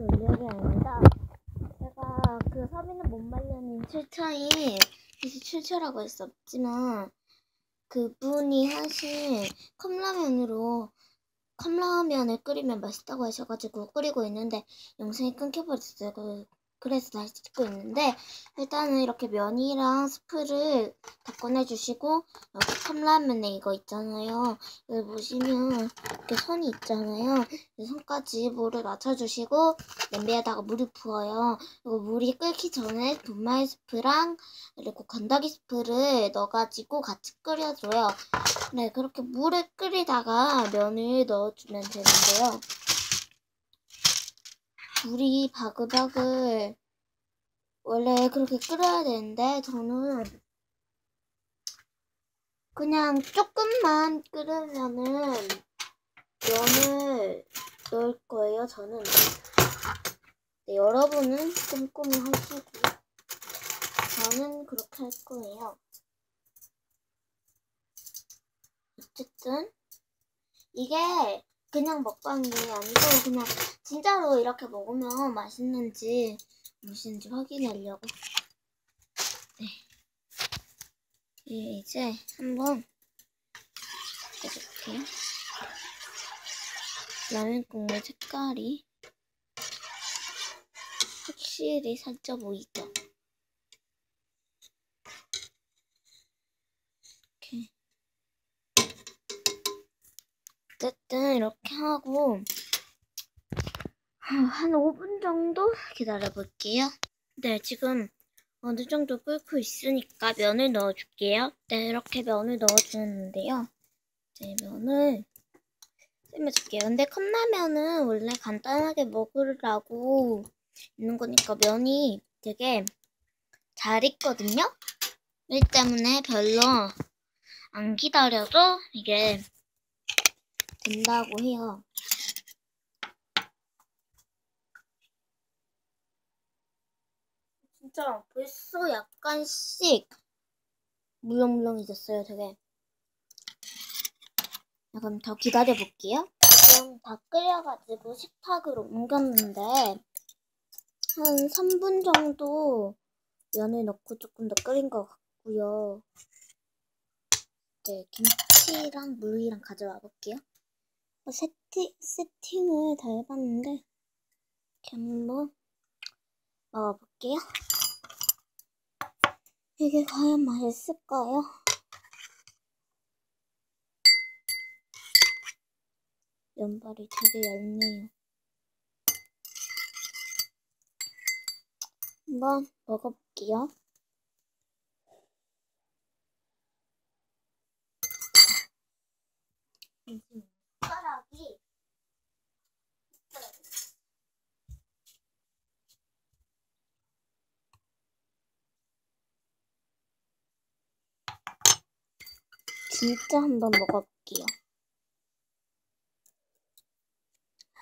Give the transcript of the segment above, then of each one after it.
올 일이 아닙니다. 제가 그 서비는 못 말려는 출처인 27초라고 했었지만 그분이 하신 컵라면으로 컵라면을 끓이면 맛있다고 하셔가지고 끓이고 있는데 영상이 끊겨버렸어요. 그, 그래서 다시 찍고 있는데 일단은 이렇게 면이랑 스프를 다 꺼내주시고 여기 컵라면에 이거 있잖아요. 여기 보시면 이렇게 선이 있잖아요. 이 선까지 물을 맞춰주시고 냄비에다가 물을 부어요. 그리고 물이 끓기 전에 분말 스프랑 그리고 건더기 스프를 넣어가지고 같이 끓여줘요. 네, 그렇게 물을 끓이다가 면을 넣어주면 되는데요. 물이 바글바글 원래 그렇게 끓여야 되는데 저는 그냥 조금만 끓으면은 면을 넣을 거예요. 저는 네, 여러분은 꼼꼼히 하시고 저는 그렇게 할 거예요. 어쨌든 이게 그냥 먹방이 아니고 그냥 진짜로 이렇게 먹으면 맛있는지 맛있는지 확인하려고. 네. 예, 이제 한번 해볼게요. 라면 국물 색깔이 확실히 살쪄 보이죠? 이렇게. 어쨌든 이렇게 하고 한 5분 정도 기다려 볼게요. 네, 지금 어느 정도 끓고 있으니까 면을 넣어줄게요. 네, 이렇게 면을 넣어주는데요. 이제 면을 삶아줄게요. 근데 컵라면은 원래 간단하게 먹으라고 있는 거니까 면이 되게 잘 익거든요. 이 때문에 별로 안 기다려도 이게 된다고 해요. 진짜 벌써 약간씩 물렁물렁해졌어요, 되게. 그럼 더 기다려 볼게요. 지금 다 끓여가지고 식탁으로 옮겼는데 한 3분 정도 면을 넣고 조금 더 끓인 것 같고요. 이제 김치랑 물이랑 가져와 볼게요. 세팅, 세팅을 다 해봤는데 이렇게 한번 먹어볼게요. 이게 과연 맛있을까요? 면발이 되게 얇네요. 한번 먹어볼게요. 숟가락이 진짜 한번 먹어볼게요.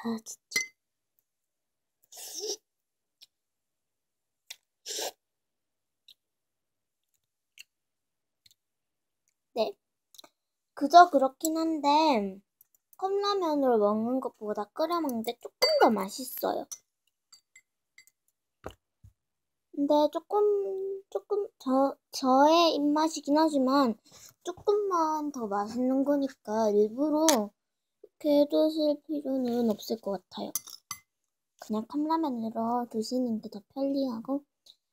아, 진짜. 네. 그저 그렇긴 한데, 컵라면으로 먹는 것보다 끓여 먹는데 조금 더 맛있어요. 근데 조금, 조금, 저, 저의 입맛이긴 하지만, 조금만 더 맛있는 거니까 일부러 이렇게 해두실 필요는 없을 것 같아요. 그냥 컵라면으로 드시는 게 더 편리하고,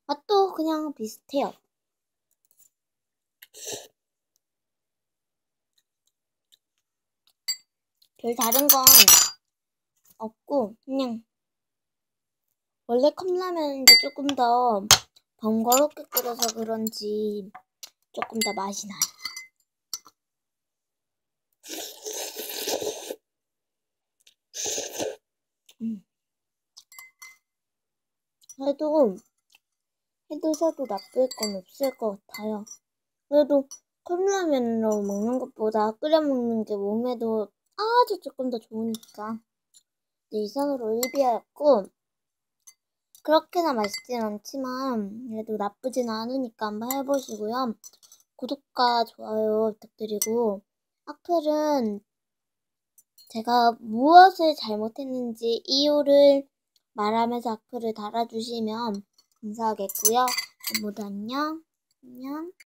맛도 그냥 비슷해요. 별 다른 건 없고 그냥 원래 컵라면인데 조금 더 번거롭게 끓여서 그런지 조금 더 맛이 나요. 음. 그래도 해드셔도 나쁠 건 없을 것 같아요. 그래도 컵라면으로 먹는 것보다 끓여 먹는 게 몸에도 아주 조금 더 좋으니까 네, 이상으로 올리비아였고 그렇게나 맛있진 않지만 그래도 나쁘진 않으니까 한번 해보시고요. 구독과 좋아요 부탁드리고 악플은 제가 무엇을 잘못했는지 이유를 말하면서 악플을 달아주시면 감사하겠고요. 모두 안녕. 안녕.